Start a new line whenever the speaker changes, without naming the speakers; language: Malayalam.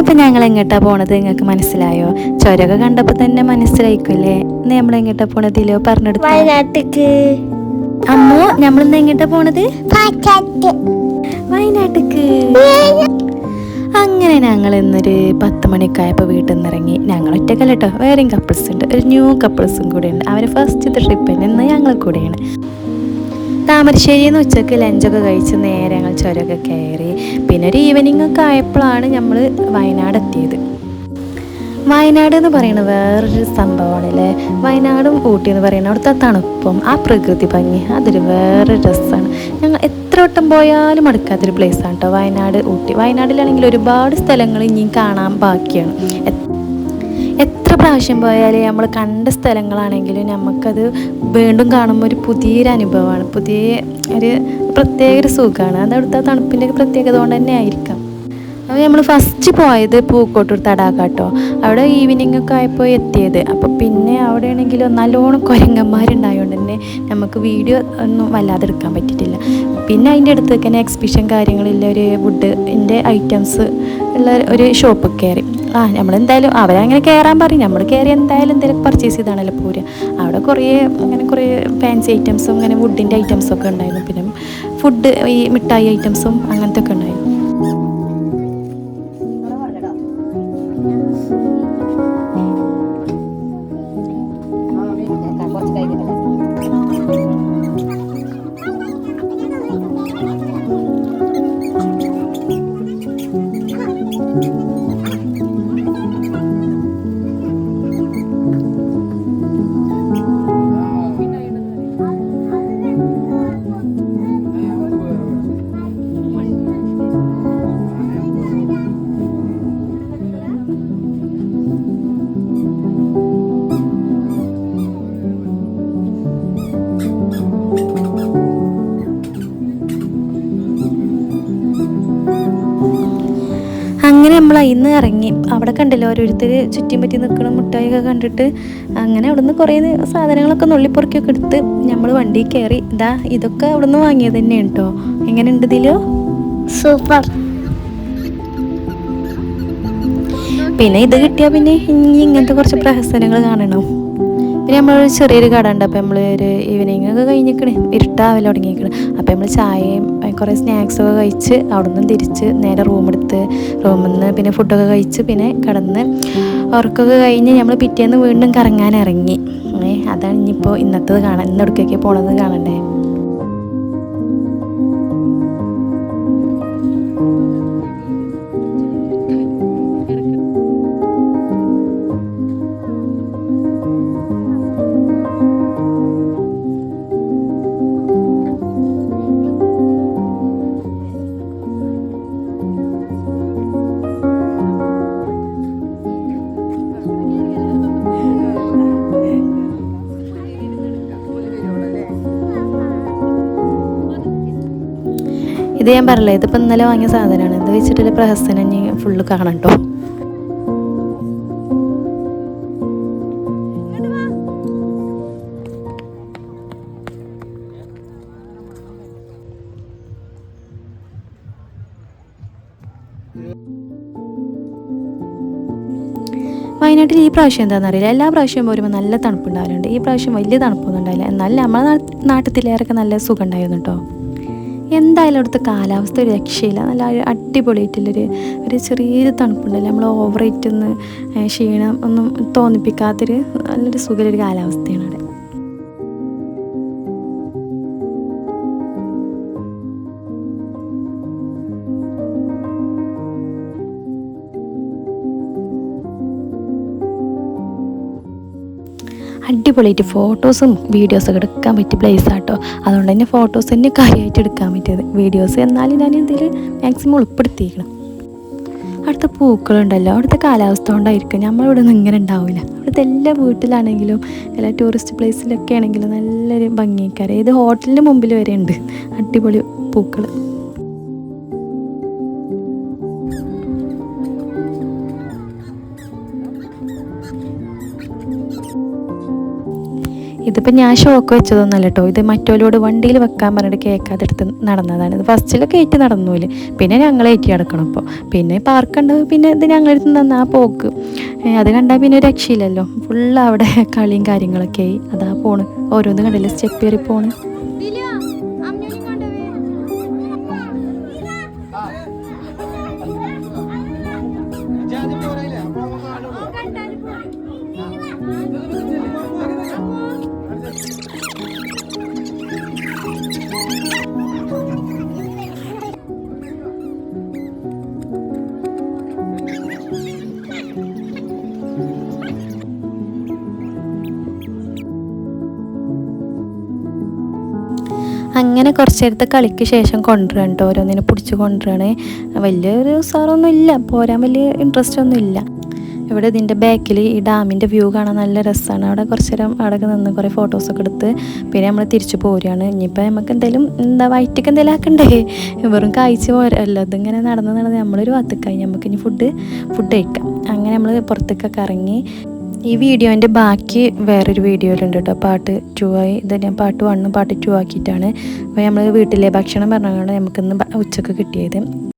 ഇന്നിപ്പോൾ ഞങ്ങൾ എങ്ങോട്ടാണ് പോണത് നിങ്ങൾക്ക് മനസ്സിലായോ? ചുരമൊക്കെ കണ്ടപ്പോൾ തന്നെ മനസ്സിലായിക്കല്ലേ ഇന്ന് നമ്മൾ എങ്ങോട്ടാണ് പോണതിലോ പറഞ്ഞെടുത്തു.
വയനാട്ടിക്ക്.
അമ്മോ നമ്മളിന്ന് എങ്ങോട്ടാ പോണത്? വയനാട്ടിക്ക്. അങ്ങനെ ഞങ്ങൾ ഇന്നൊരു പത്ത് മണിക്കായപ്പോൾ വീട്ടിൽ നിന്ന് ഇറങ്ങി ഞങ്ങൾ ഒറ്റക്കല്ല കേട്ടോ വേറെയും കപ്പിൾസ് ഉണ്ട്. ഒരു ന്യൂ കപ്പിൾസും കൂടെ ഉണ്ട് അവരെ ഫസ്റ്റത്തെ ട്രിപ്പിന് ഇന്ന് ഞങ്ങൾ കൂടെയാണ്. താമരശ്ശേരിന്ന് നിന്ന് ഉച്ചയ്ക്ക് ലഞ്ചൊക്കെ കഴിച്ച് നേരെ ഞങ്ങൾ ചുരമൊക്കെ കയറി. പിന്നെ ഒരു ഈവനിങ് ഒക്കെ ആയപ്പോഴാണ് നമ്മൾ വയനാട് എത്തിയത് വയനാട് എന്ന് പറയുന്നത് വേറൊരു സംഭവമാണ് അല്ലേ വയനാടും ഊട്ടി എന്ന് പറയുന്നത് അവിടുത്തെ തണുപ്പും ആ പ്രകൃതി ഭംഗി അതൊരു വേറെ രസമാണ് ഞങ്ങൾ എത്ര വട്ടം പോയാലും മടുക്കാത്തൊരു പ്ലേസാണ് കേട്ടോ വയനാട് ഊട്ടി. വയനാട്ടിലാണെങ്കിൽ ഒരുപാട് സ്ഥലങ്ങൾ ഇനിയും കാണാൻ ബാക്കിയാണ്. എത്ര പ്രാവശ്യം പോയാലും നമ്മൾ കണ്ട സ്ഥലങ്ങളാണെങ്കിലും നമുക്കത് വീണ്ടും കാണുമ്പോൾ ഒരു പുതിയൊരു അനുഭവമാണ്. പുതിയ ഒരു പ്രത്യേക ഒരു സുഖമാണ്. അത് അവിടുത്തെ തണുപ്പിന്റെ പ്രത്യേകത കൊണ്ട് തന്നെ ആയിരിക്കാം. അപ്പോൾ നമ്മൾ ഫസ്റ്റ് പോയത് പൂക്കോട്ടൂർ തടാകാട്ടോ. അവിടെ ഈവനിങ് ഒക്കെ ആയപ്പോൾ എത്തിയത്. അപ്പോൾ പിന്നെ അവിടെ ആണെങ്കിൽ നല്ലോണം കുരങ്ങന്മാരുണ്ടായതുകൊണ്ട് തന്നെ നമുക്ക് വീഡിയോ ഒന്നും വല്ലാതെ എടുക്കാൻ പറ്റിയിട്ടില്ല. പിന്നെ അതിന്റെ അടുത്ത് തന്നെ എക്സിബിഷൻ കാര്യങ്ങളില്ല ഒരു വുഡിന്റെ ഐറ്റംസ് ഉള്ള ഒരു ഷോപ്പ് കയറി. ആ നമ്മൾ എന്തായാലും അവരങ്ങനെ കയറാൻ പറയും. നമ്മൾ കയറി എന്തായാലും എന്തെങ്കിലും പർച്ചേസ് ചെയ്താണല്ലോ പോരുക അവിടെ കുറേ അങ്ങനെ കുറേ ഫാൻസി ഐറ്റംസും അങ്ങനെ വുഡിന്റെ ഐറ്റംസൊക്കെ ഉണ്ടായിരുന്നു. പിന്നെ ഫുഡ് ഈ മിഠായി ഐറ്റംസും അങ്ങനത്തെ ഒക്കെ ഉണ്ടായിരുന്നു. 嗯。ഇന്ന് ഇറങ്ങി. അവിടെ കണ്ടല്ലോ ഓരോരുത്തർ ചുറ്റും പറ്റി നിൽക്കണം മുട്ടായിയൊക്കെ കണ്ടിട്ട് അങ്ങനെ അവിടുന്ന് കുറേ സാധനങ്ങളൊക്കെ നുള്ളിപ്പൊറുക്കിയൊക്കെ എടുത്ത് നമ്മൾ വണ്ടി കയറി ഇതാ ഇതൊക്കെ അവിടുന്ന് വാങ്ങിയത് തന്നെയാണ് കേട്ടോ എങ്ങനെ ഉണ്ട് ഇതിലോ
സൂപ്പർ.
പിന്നെ ഇത് കിട്ടിയാൽ പിന്നെ ഇനി ഇങ്ങനത്തെ കുറച്ച് പ്രഹസനങ്ങൾ കാണണം. പിന്നെ നമ്മളൊരു ചെറിയൊരു കട ഉണ്ട് അപ്പോൾ നമ്മൾ ഒരു ഈവനിങ് ഒക്കെ കഴിഞ്ഞിരിക്കണേ. ഇരുട്ടാവല തുടങ്ങിയിരിക്കണേ. അപ്പോൾ നമ്മൾ ചായയും കുറേ സ്നാക്സൊക്കെ കഴിച്ച് അവിടെ നിന്ന് തിരിച്ച് നേരെ റൂമെടുത്ത് റൂമിൽ നിന്ന് പിന്നെ ഫുഡൊക്കെ കഴിച്ച് പിന്നെ കിടന്ന് ഉറക്കമൊക്കെ കഴിഞ്ഞ് നമ്മൾ പിറ്റേന്ന് വീണ്ടും കറങ്ങാൻ ഇറങ്ങി. അതാണ് ഇനിയിപ്പോൾ ഇന്നത്തത് കാണാൻ ഇന്ന് എവിടേക്കൊക്കെ പോണത് കാണണ്ടേ? ഞാൻ പറയല ഇതിപ്പോൾ ഇന്നലെ വാങ്ങിയ സാധനമാണ്. ഇത് വെച്ചിട്ടുള്ള പ്രഹസനം ഞാൻ ഫുള്ള് കാണാം കേട്ടോ വയനാട്ടിൽ ഈ പ്രാവശ്യം എന്താണെന്ന് അറിയില്ല. എല്ലാ പ്രാവശ്യവും വരുമ്പോൾ നല്ല തണുപ്പുണ്ടാവലുണ്ട്. ഈ പ്രാവശ്യം വലിയ തണുപ്പൊന്നും ഉണ്ടായില്ല. എന്നാൽ നമ്മളെ നാട്ടിലേറെ നല്ല സുഖം ഉണ്ടായിരുന്നു കേട്ടോ എന്തായാലും അവിടുത്തെ കാലാവസ്ഥ ഒരു രക്ഷയില്ല. നല്ല അടിപൊളിയായിട്ടുള്ളൊരു ഒരു ചെറിയൊരു തണുപ്പുണ്ടല്ലോ? നമ്മൾ ഓവറായിട്ടൊന്ന് ക്ഷീണം ഒന്നും തോന്നിപ്പിക്കാത്തൊരു നല്ലൊരു സുഖമുള്ളൊരു കാലാവസ്ഥയാണ്. അടിപൊളിയായിട്ട് ഫോട്ടോസും വീഡിയോസൊക്കെ എടുക്കാൻ പറ്റിയ പ്ലേസ് ആട്ടോ. അതുകൊണ്ട് തന്നെ ഫോട്ടോസ് തന്നെ കാര്യമായിട്ട് എടുക്കാൻ പറ്റിയത്. വീഡിയോസ് എന്നാലും ഞാൻ ഇതിൽ മാക്സിമം ഉൾപ്പെടുത്തിയിരിക്കണം. അവിടുത്തെ പൂക്കളുണ്ടല്ലോ. അവിടുത്തെ കാലാവസ്ഥ കൊണ്ടായിരിക്കും നമ്മളിവിടെ നിന്ന് ഇങ്ങനെ ഉണ്ടാവില്ല അവിടുത്തെ എല്ലാ വീട്ടിലാണെങ്കിലും എല്ലാ ടൂറിസ്റ്റ് പ്ലേസിലൊക്കെ ആണെങ്കിലും നല്ലൊരു ഭംഗിക്കാരം ഏത് ഹോട്ടലിന്റെ മുമ്പിൽ വരെ ഉണ്ട്. അടിപൊളി പൂക്കൾ ഇതിപ്പോൾ ഞാൻ ഷോക്ക് വെച്ചതൊന്നല്ല കേട്ടോ ഇത് മറ്റോലോട് വണ്ടിയിൽ വെക്കാൻ പറഞ്ഞിട്ട് കേൾക്കാതെ എടുത്ത് നടന്നതാണ്. ഇത് ഫസ്റ്റിൽ കയറ്റി നടന്നൂൽ. പിന്നെ ഞങ്ങൾ ഏറ്റി നടക്കണം ഇപ്പോൾ പിന്നെ പാർക്കുണ്ട് പിന്നെ ഇത് ഞങ്ങളടുത്ത് നിന്ന് ആ പോക്ക്. അത് കണ്ടാൽ പിന്നെ രക്ഷയില്ലല്ലോ. ഫുള്ള് അവിടെ കളിയും കാര്യങ്ങളൊക്കെ ആയി. അതാ പോണ്. ഓരോന്ന് കണ്ടില്ല? സ്റ്റെപ്പ് കയറി പോണ്. അങ്ങനെ കുറച്ച് നേരത്തെ കളിക്ക് ശേഷം കൊണ്ടുവരണം കേട്ടോ ഓരോന്നിനെ പിടിച്ച് കൊണ്ടുവരാണ്. വലിയൊരു സാറൊന്നും ഇല്ല. പോരാൻ വലിയ ഇൻട്രസ്റ്റ് ഒന്നും ഇല്ല. ഇവിടെ ഇതിന്റെ ബാക്കിൽ ഈ ഡാമിന്റെ വ്യൂ കാണാൻ നല്ല രസമാണ് അവിടെ കുറച്ച് നേരം അവിടെ നിന്ന് കുറേ ഫോട്ടോസൊക്കെ എടുത്ത് പിന്നെ നമ്മൾ തിരിച്ചു പോരുകയാണ് ഇനിയിപ്പോൾ നമുക്ക് എന്തെങ്കിലും എന്താ വയറ്റക്ക് എന്തെങ്കിലും ആക്കണ്ടേ? വെറും കാഴ്ച പോരല്ലോ ഇതിങ്ങനെ നടന്ന് നടന്ന് നമ്മളൊരു ഭാഗത്തേക്കായി നമുക്ക് ഇനി ഫുഡ് ഫുഡ് കഴിക്കാം. അങ്ങനെ നമ്മൾ പുറത്തേക്കൊക്കെ ഇറങ്ങി ഈ വീഡിയോന്റെ ബാക്കി വേറൊരു വീഡിയോയിലുണ്ട് കേട്ടോ. പാട്ട് ടു ആയി. ഇത് ഞാൻ പാട്ട് വണ്ണും പാട്ട് ടു ആക്കിയിട്ടാണ്. അപ്പോൾ നമ്മൾ വീട്ടിലെ ഭക്ഷണം പറഞ്ഞുകൊണ്ട് നമുക്കിന്ന് ഉച്ചയ്ക്ക് കിട്ടിയത്.